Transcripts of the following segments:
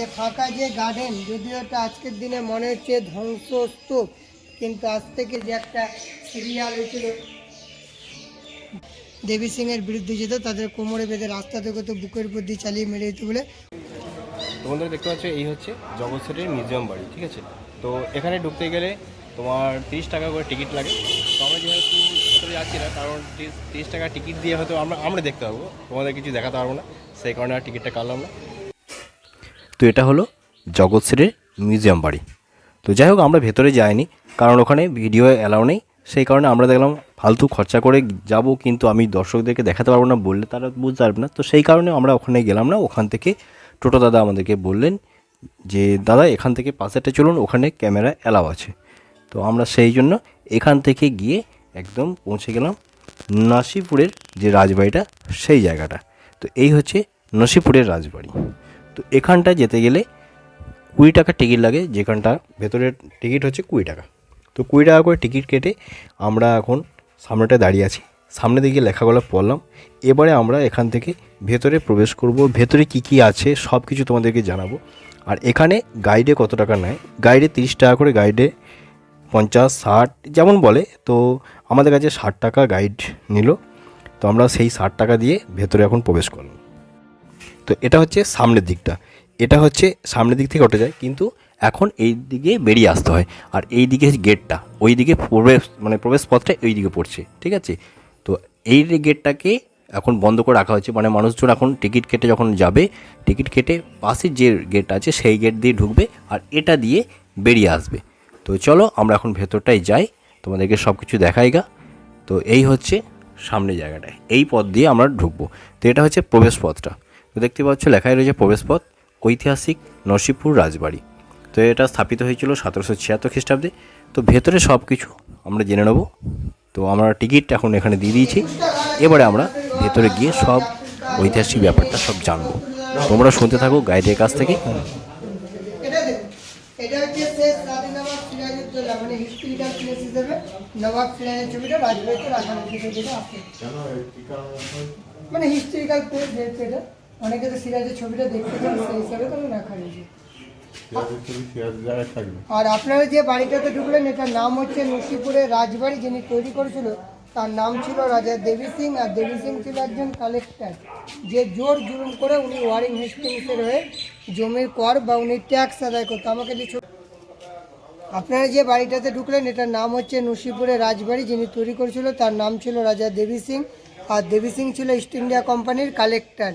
যে ফাঁকা যে গার্ডেন যদিও এটা আজকের দিনে মনে হচ্ছে ধ্বংসস্তূপ, কিন্তু আজ থেকে যে একটা সিরিয়াল হয়েছিল, দেবী সিংয়ের বিরুদ্ধে যেত, তাদের কোমরে বেঁধে রাস্তা থেকে তো বুকের উপর দিয়ে চালিয়ে মেরে দিত বলে। তোমাদের দেখতে পাচ্ছ, এই হচ্ছে জগৎ মিউজিয়াম বাড়ি, ঠিক আছে? তো এখানে ঢুকতে গেলে তোমার তিরিশ টাকা করে টিকিট লাগে। তো আমরা যেহেতু ভেতরে যাচ্ছি না, কারণ তিরিশ টাকা টিকিট দিয়ে হয়তো আমরা আমরা দেখতে পাবো। তোমাদের কিছু দেখাতে পারব না, সেই কারণে আর টিকিটটা কাটলাম না। তো এটা হলো জগৎ সেটের মিউজিয়াম বাড়ি। তো যাই হোক, আমরা ভেতরে যাইনি, কারণ ওখানে ভিডিও অ্যালাউ নেই। সেই কারণে আমরা দেখলাম ফালতু খরচা করে যাব, কিন্তু আমি দর্শকদেরকে দেখাতে পারব না, বললে তারা বুঝতে পারবে না। তো সেই কারণে আমরা ওখানে গেলাম না, ওখান থেকে টোটো দাদা আমাদেরকে বললেন যে, দাদা, এখান থেকে পাশেটা চলুন, ওখানে ক্যামেরা অ্যালাউ আছে। তো আমরা সেই জন্য এখান থেকে গিয়ে একদম পৌঁছে গেলাম নাসিপুরের যে রাজবাড়িটা, সেই জায়গাটা। তো এই হচ্ছে নসিপুরের রাজবাড়ি। তো এখানটা যেতে গেলে কুড়ি টাকা টিকিট লাগে, যেখানটা ভেতরের টিকিট হচ্ছে কুড়ি টাকা। তো কুড়ি টাকা করে টিকিট কেটে আমরা এখন সামনেটা দাঁড়িয়ে আছি। সামনে দিকে লেখাগুলো পড়লাম। এবারে আমরা এখান থেকে ভেতরে প্রবেশ করব। ভেতরে কি কি আছে সব কিছু তোমাদেরকে জানাব। আর এখানে গাইডে কত টাকা নেয়? গাইডে তিরিশ টাকা করে গাইডে পঞ্চাশ, ষাট, যেমন বলে। তো আমাদের কাছে ষাট টাকা গাইড নিল। তো আমরা সেই ষাট টাকা দিয়ে ভেতরে এখন প্রবেশ করলাম। তো এটা হচ্ছে সামনের দিকটা। এটা হচ্ছে সামনের দিক থেকে ওঠা যায়, কিন্তু এখন এই দিকে বেরিয়ে আসতে হয়। আর এই দিকে গেটটা ওই দিকে প্রবেশ মানে প্রবেশ পথটা ওই দিকে পড়ছে, ঠিক আছে? তো এই গেটটাকে এখন বন্ধ করে রাখা হয়েছে মানে মানুষজন এখন টিকিট কেটে যখন যাবে, টিকিট কেটে পাশের যে গেট আছে, সেই গেট দিয়ে ঢুকবে আর এটা দিয়ে বেরিয়ে আসবে। তো চলো আমরা এখন ভেতরটায় যাই, তোমাদেরকে সব কিছু দেখাই গা। তো এই হচ্ছে সামনে জায়গাটায়, এই পথ দিয়ে আমরা ঢুকবো। তো এটা হচ্ছে প্রবেশ পথটা। দেখতে পাচ্ছ লেখাই রয়েছে প্রবেশ পথ ঐতিহাসিক নরসিংপুর রাজবাড়ি। তো এটা স্থাপিত হয়েছিল সতেরোশো ছিয়াত্তর খ্রিস্টাব্দে। তো ভেতরে সব কিছু আমরা জেনে নেব। তো আমরা টিকিট এখন এখানে দিয়ে দিয়েছি। এবারে আমরা ভেতরে গিয়ে সব ঐতিহাসিক ব্যাপারটা সব জানব। তোমরা শুনতে থাকো গাইডের কাছ থেকে। মানে মানে হিস্ট্রিক্যাল প্লেস যেহেতু এটা অনেকে তো সিরাজের ছবিটা দেখতে চান সেই হিসাবে তো রাখা রয়েছে। আর আপনারা যে বাড়িটাতে ঢুকলেন এটার নাম হচ্ছে নসিপুরের রাজবাড়ি যিনি তৈরি করেছিল তার নাম ছিল রাজা দেবী সিং আর দেবী সিং ছিল একজন কালেক্টর যে জোর জুলুম করে উনি ওয়ারিং হেস্টিংসের হয়ে জমির কর বা উনি ট্যাক্স আদায় করতো। আমাকে লিখে আপনারা যে বাড়িটাতে ঢুকলেন এটার নাম হচ্ছে নসিপুরের রাজবাড়ি যিনি তৈরি করেছিল তার নাম ছিল রাজা দেবী সিং। আর দেবী সিং ছিল ইস্ট ইন্ডিয়া কোম্পানির কালেক্টর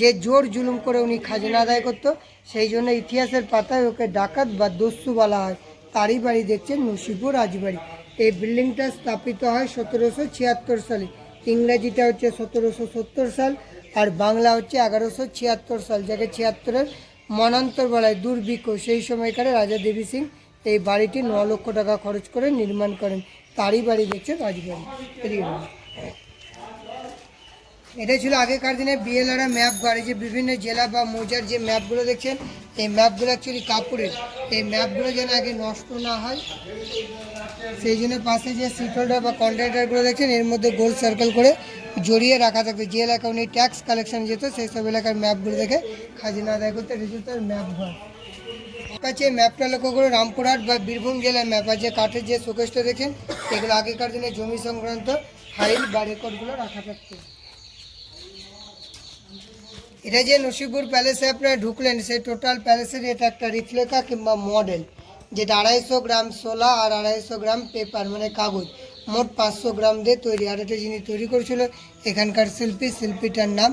যে জোর জুলুম করে উনি খাজনা আদায় করতো, সেই জন্য ইতিহাসের পাতায় ওকে ডাকাত বা দস্যু বলা হয়। তারই বাড়ি দেখছেন নসিপুর রাজবাড়ি। এই বিল্ডিংটা স্থাপিত হয় সতেরোশো ছিয়াত্তর সালে। ইংরেজিটা হচ্ছে সতেরোশো সত্তর সাল আর বাংলা হচ্ছে এগারোশো ছিয়াত্তর সাল, যাকে ছিয়াত্তরের মনান্তর বলায় দুর্ভিক্ষ। সেই সময়কারে রাজা দেবী সিং এই বাড়িটি ন লক্ষ টাকা খরচ করে নির্মাণ করেন। তারই বাড়ি দেখছে রাজবাড়ি। এদিকে বলুন। এটা ছিল আগেকার দিনে বিএলআরা ম্যাপ গাড়ি, যে বিভিন্ন জেলা বা মৌজার যে ম্যাপগুলো দেখছেন, এই ম্যাপগুলো অ্যাকচুয়ালি কাপড়ের। এই ম্যাপগুলো যেন আগে নষ্ট না হয়, সেই জন্য পাশে যে সিট হোল্ডার বা কন্ট্রাক্টারগুলো দেখছেন, এর মধ্যে গোল সার্কেল করে জড়িয়ে রাখা থাকতো। যে এলাকা উনি ট্যাক্স কালেকশন যেত, সেই সব এলাকার ম্যাপগুলো দেখে খাজনা আদায় করতে রেজু তার ম্যাপ ঘর। কাছে ম্যাপটা লক্ষ্য করে রামপুরহাট বা বীরভূম জেলার ম্যাপ যে কাঠের যে শোকেসটা দেখেন এগুলো আগেকার দিনে জমি সংক্রান্ত ফাইল বা রেকর্ডগুলো রাখা থাকতো। এটা যে নসিপুর প্যালেসে আপনারা ঢুকলেন, সেই টোটাল প্যালেসের এটা একটা রিফ্লেকা কিংবা মডেল যেটা আড়াইশো গ্রাম সোলা আর আড়াইশো গ্রাম পেপার মানে কাগজ। মোট পাঁচশো গ্রাম দিয়ে তৈরি। আর এটা যিনি তৈরি করেছিল, এখানকার শিল্পী, শিল্পীটার নাম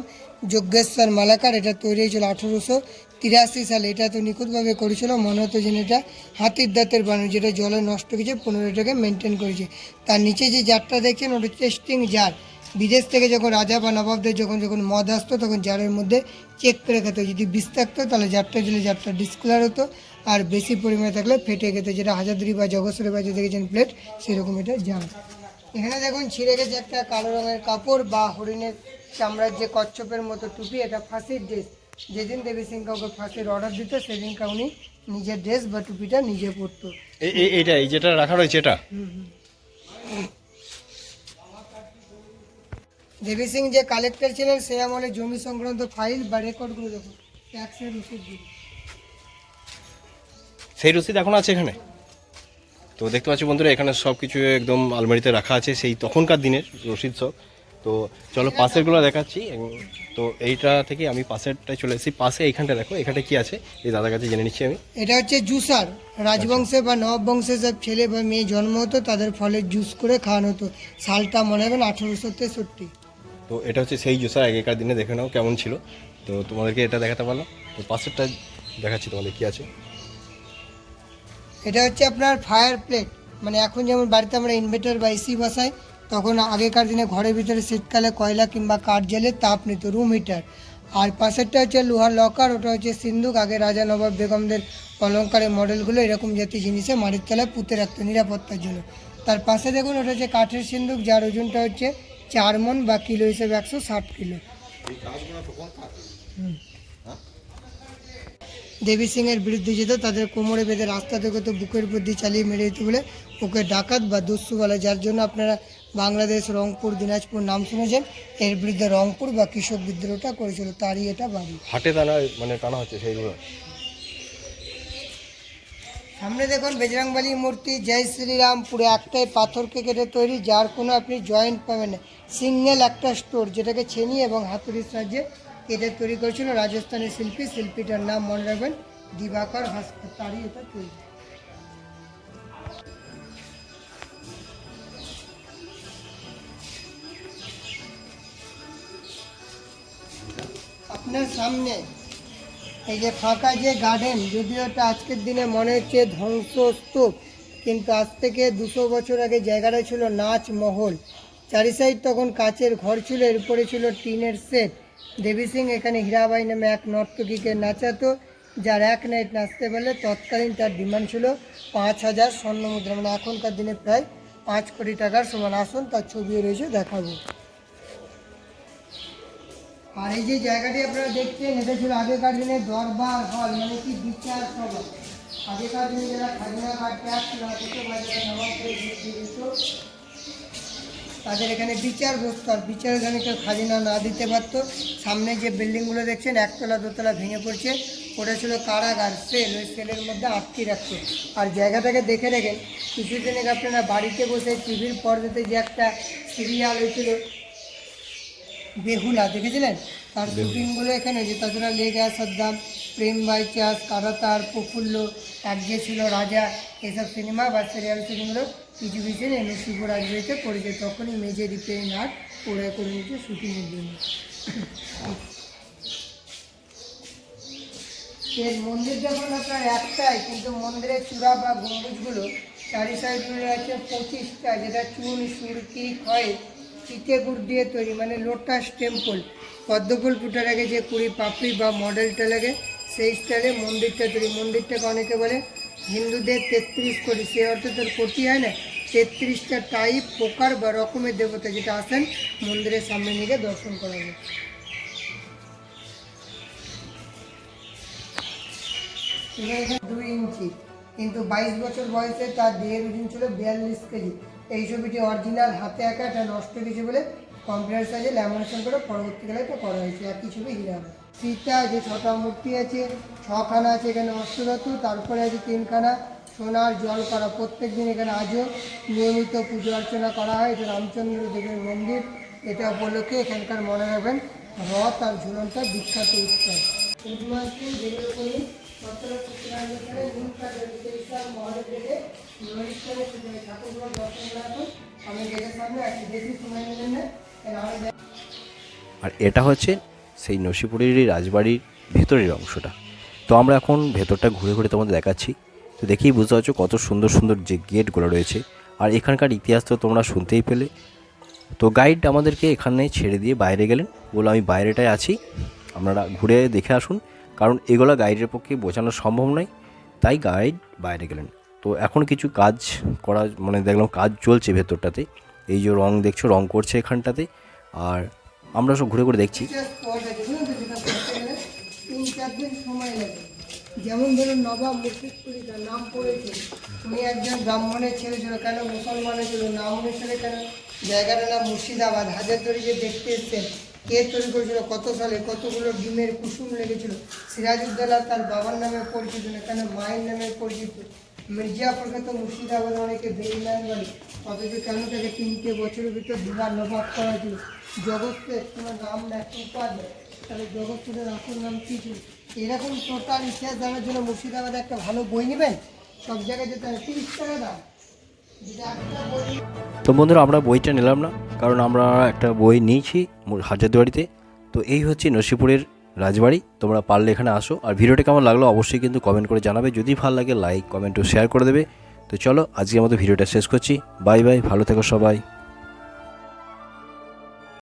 যজ্ঞেশ্বর মালাকার। এটা তৈরি হয়েছিল আঠেরোশো তিরাশি সালে। এটা তো নিখুঁতভাবে করেছিল, মনে হতো যেন এটা হাতির দাঁতের বানানো, যেটা জলে নষ্ট হয়েছে, পনেরো টাকা মেনটেন করেছে। তার নিচে যে জারটা দেখছেন, ওটা টেস্টিং জার বিদেশ থেকে যখন রাজা বা নবাবদের যখন যখন মদ আসতো তখন জারের মধ্যে চেক করে খেতে যদি বিষ থাকতো তাহলে জারটা দিলে জারটা ডিসক্লার হতো। আর বেশি পরিমাণে থাকলে ফেটে গেতো যেটা হাজারদুরি বা জগৎসরের বাজে দেখেছেন প্লেট সেরকম এটা জার। এখানে দেখুন ছিঁড়ে গেছে একটা কালো রঙের কাপড় বা হরিণের চামড়ার যে কচ্ছপের মতো টুপি। এটা ফাঁসির ড্রেস যেদিন দেবী সিং কাউকে ফাঁসির অর্ডার দিত সেদিনকে উনি নিজের ড্রেস বা টুপিটা নিজে পরতো। এইটা এই যেটা রাখা রয়েছে এটা? দেবী সিং যে কালেক্টর ছিলেন সে আমলে জমি সংক্রান্ত ফাইল বা রেকর্ডগুলো দেখুন। ট্যাক্সের রসিদগুলো সেই রসিদ এখন আছে এখানে? তো দেখতে পাচ্ছি বন্ধুরা এখানে সব কিছু একদম আলমারিতে রাখা আছে সেই তখনকার দিনের রসিদ সব। তো চলো পাশেরগুলো দেখাচ্ছি। তো এইটা থেকে আমি পাশেরটায় চলে এসেছি। পাশে এইখানটা দেখো এখানে কি আছে? এই দাদার কাছে জেনে নিচ্ছি আমি। এটা হচ্ছে জুসার। রাজবংশে বা নব বংশে সব ছেলে বা মেয়ে জন্ম হতো তাদের ফলে জুস করে খাওয়ানো হতো। সালটা মনে হবেন আঠেরোশো তেষট্টি। তো এটা হচ্ছে সেই জুসার আগেকার দিনে দেখে নাও কেমন ছিল। তো তোমাদেরকে এটা দেখাতে পারলাম। তো পাশেরটা দেখাচ্ছি তোমাদের কি আছে। এটা হচ্ছে আপনার ফায়ার প্লেট মানে এখন যেমন বাড়িতে আমরা ইনভার্টার বা এসি বসাই, তখন আগেকার দিনে ঘরের ভিতরে শীতকালে কয়লা কিংবা কাঠ জ্বেলে তাপ নিত রুম হিটার আর পাশেরটা হচ্ছে লোহার লকার ওটা হচ্ছে সিন্ধুক, আগে রাজা নবাব বেগমদের অলঙ্কারের মডেলগুলো, এরকম জাতীয় জিনিসে মাটির তলায় পুঁতে রাখতো নিরাপত্তার জন্য। তার পাশে দেখুন, ওটা হচ্ছে কাঠের সিন্ধুক, যার ওজনটা হচ্ছে চার মন বা কিলো হিসেবে একশো ষাট কিলো। দেবী সিং এর বিরুদ্ধে যেত, তাদের কোমরে বেঁধে রাস্তা থেকে তো বুকের দিয়ে চালিয়ে মেরে দিত বলে ওকে ডাকাত বা দস্যু বলে, যার জন্য আপনারা বাংলাদেশ, রংপুর, দিনাজপুর নাম শুনেছেন। এর বিরুদ্ধে রংপুর বা কৃষক বিদ্রোহটা করেছিল, তারই এটা বাড়ি। হাটে টানা মানে টানা হচ্ছে সেইগুলো? সামনে দেখুন, বেজরাংবালি মূর্তি, জয় শ্রীরাম পুরো একটাই পাথরকে কেটে তৈরি, যার কোনো আপনি জয়েন্ট পাবেন না। সিঙ্গেল একটা স্টোর যেটাকে ছেনি এবং হাতুড়ির সাহায্যে কেটে তৈরি করেছিল রাজস্থানের শিল্পী, শিল্পীটার নাম মনে রাখবেন, দিবাকর ভাস্কর তারই এটা তৈরি। আপনার সামনে এই যে ফাঁকা যে গার্ডেন যদিও এটা আজকের দিনে মনে হচ্ছে ধ্বংসস্তূপ, কিন্তু আজ থেকে দুশো বছর আগে জায়গাটা ছিল নাচ মহল চারি সাইড তখন কাচের ঘর ছিল, এর উপরে ছিল টিনের সেট। দেবী সিং এখানে হীরাবাই নামে এক নর্তকীকে নাচাতো, যার এক নাইট নাচতে পারলে তৎকালীন তার ডিমান্ড ছিল পাঁচ হাজার স্বর্ণ মুদ্রা মানে এখনকার দিনে প্রায় পাঁচ কোটি টাকার সমান। আসুন, তার ছবিও রয়েছে, দেখাবো। আর এই যে জায়গাটি আপনারা দেখছেন, এটা ছিল আগেকার দিনে দরবার হল মানে কি বিচার সভা। আগেকার দিনে যারা খাজনা দিত তাদের এখানে বিচার বসতো আর বিচার এখানে কেউ খাজনা না দিতে পারতো। সামনে যে বিল্ডিংগুলো দেখছেন, একতলা, দোতলা ভেঙে পড়ছে। ওটা ছিল কারাগার, সেল, ওই সেলের মধ্যে আটকে রাখতো আর জায়গাটাকে দেখে রেখেন কিছুদিন আপনারা বাড়িতে বসে টিভির পর্দাতে যে একটা সিরিয়াল হয়েছিল বেহুলা দেখেছিলেন? তার শুটিংগুলো এখানে যে তাছাড়া লেগে আসার দাম প্রেম বাই চাষ কারাতার প্রফুল্ল এক যে ছিল রাজা এসব সিনেমা বা সিরিয়াল সিনেমাগুলো কিছু কিছু নসিপুর রাজবাড়িতে করেছে। তখনই মেজে রিপেয়ারিং আর্ট ওরা করে নিচ্ছে শুটিংয়ের জন্য। এর মন্দির যখন আপনার একটাই কিন্তু মন্দিরের চূড়া বা গম্বুজগুলো চারি সাইড মিলে আছে পঁচিশটা যেটা চুন সুরকি ক্ষয় চিতে গুড় দিয়ে তৈরি মানে লোটাস টেম্পল। পদ্মফুল ফুটার আগে যে কুড়ি পাপড়ি বা মডেলটা লাগে, সেই স্টাইলে মন্দিরটা তৈরি। মন্দিরটাকে অনেকে বলে হিন্দুদের তেত্রিশ কোটি। সে অর্থে তোর কোটি হয় না, তেত্রিশটা টাইপ প্রকার বা রকমের দেবতা যেটা আসেন মন্দিরের সামনে নিয়ে দর্শন করা যায়। দুই ইঞ্চি, কিন্তু বাইশ বছর বয়সে তার দেহের ওজন ছিল বিয়াল্লিশ কেজি। এই ছবিটি অরিজিনাল, হাতে আঁকা একটা নষ্ট হয়ে গেছে বলে কম্পিউটার সাইজে ল্যামিনেশন করে পরবর্তীকালে এটা করা হয়েছে। একই ছবি হিরা সীতা যে ছটা মূর্তি আছে, ছখানা আছে এখানে অষ্টধাতু তারপরে আছে তিনখানা সোনার জল করা। প্রত্যেক দিন এখানে আজও নিয়মিত পুজো অর্চনা করা হয়। এটা রামচন্দ্র দেবের মন্দির। এটা উপলক্ষে এখানকার মনে রাখবেন রথ আর ঝুলনটা বিখ্যাত উৎসব। যেগুলো আর এটা হচ্ছে সেই নসিপুরেরই রাজবাড়ির ভেতরের অংশটা। তো আমরা এখন ভেতরটা ঘুরে ঘুরে তোমাদের দেখাচ্ছি। তো দেখেই বুঝতে পারছ কত সুন্দর সুন্দর যে গেটগুলো রয়েছে। আর এখানকার ইতিহাস তো তোমরা শুনতেই পেলে। তো গাইড আমাদেরকে এখানে ছেড়ে দিয়ে বাইরে গেলেন। বলে আমি বাইরেটায় আছি। আপনারা ঘুরে দেখে আসুন। কারণ এগুলো গাইডের পক্ষে বোঝানো সম্ভব নয়, তাই গাইড বাইরে গেলেন। তো এখন কিছু কাজ করা মানে দেখলাম কাজ চলছে ভেতরটাতে। এই যে রং দেখছ, রং করছে এখানটাতে। আর আমরা সব ঘুরে ঘুরে দেখছি। যেমন ধরুন নবাব মুর্শিদপুরি নাম পড়েছে, উনি একজন ব্রাহ্মণের ছেলে ছিল, কেন মুসলমানের ছিল, নাম অনুসারে কেন জায়গাটার নাম মুর্শিদাবাদ হাজারদুয়ারি যে দেখতে এসছেন। কে তৈরি করেছিল, কত সালে, কতগুলো ডিমের কুসুম লেগেছিল, সিরাজউদ্দৌলা তার বাবার নামে পরিচিত, এখানে মায়ের নামে পরিচিত মির্জাপুরকে তো মুর্শিদাবাদে অনেকে বেইমান বলে, অথচ কেন তাকে তিনটে বছরের ভিতর দুবার নবাব করা হয়েছিল? জগৎকে তোমার নাম একটা উপাধি তাহলে জগৎপুরের আসল নাম কী ছিল? এরকম টোটাল ইতিহাস জানার জন্য মুর্শিদাবাদে একটা ভালো বই নেবেন? সব জায়গায় যেতে হবে। তিরিশ টাকা দাম। তো বন্ধুরা, আমরা বইটা নিলাম না। কারণ আমরা একটা বই নিয়েছি হাজারদুয়ারিতে তো এই হচ্ছে নসিপুরের রাজবাড়ি। তোমরা পারলে এখানে আসো। আর ভিডিওটা কেমন লাগল অবশ্যই কিন্তু কমেন্ট করে জানাবে। যদি ভালো লাগে লাইক কমেন্ট ও শেয়ার করে দেবে। তো চলো, আজকের মতো ভিডিওটা শেষ করছি। বাই বাই, ভালো থেকো সবাই।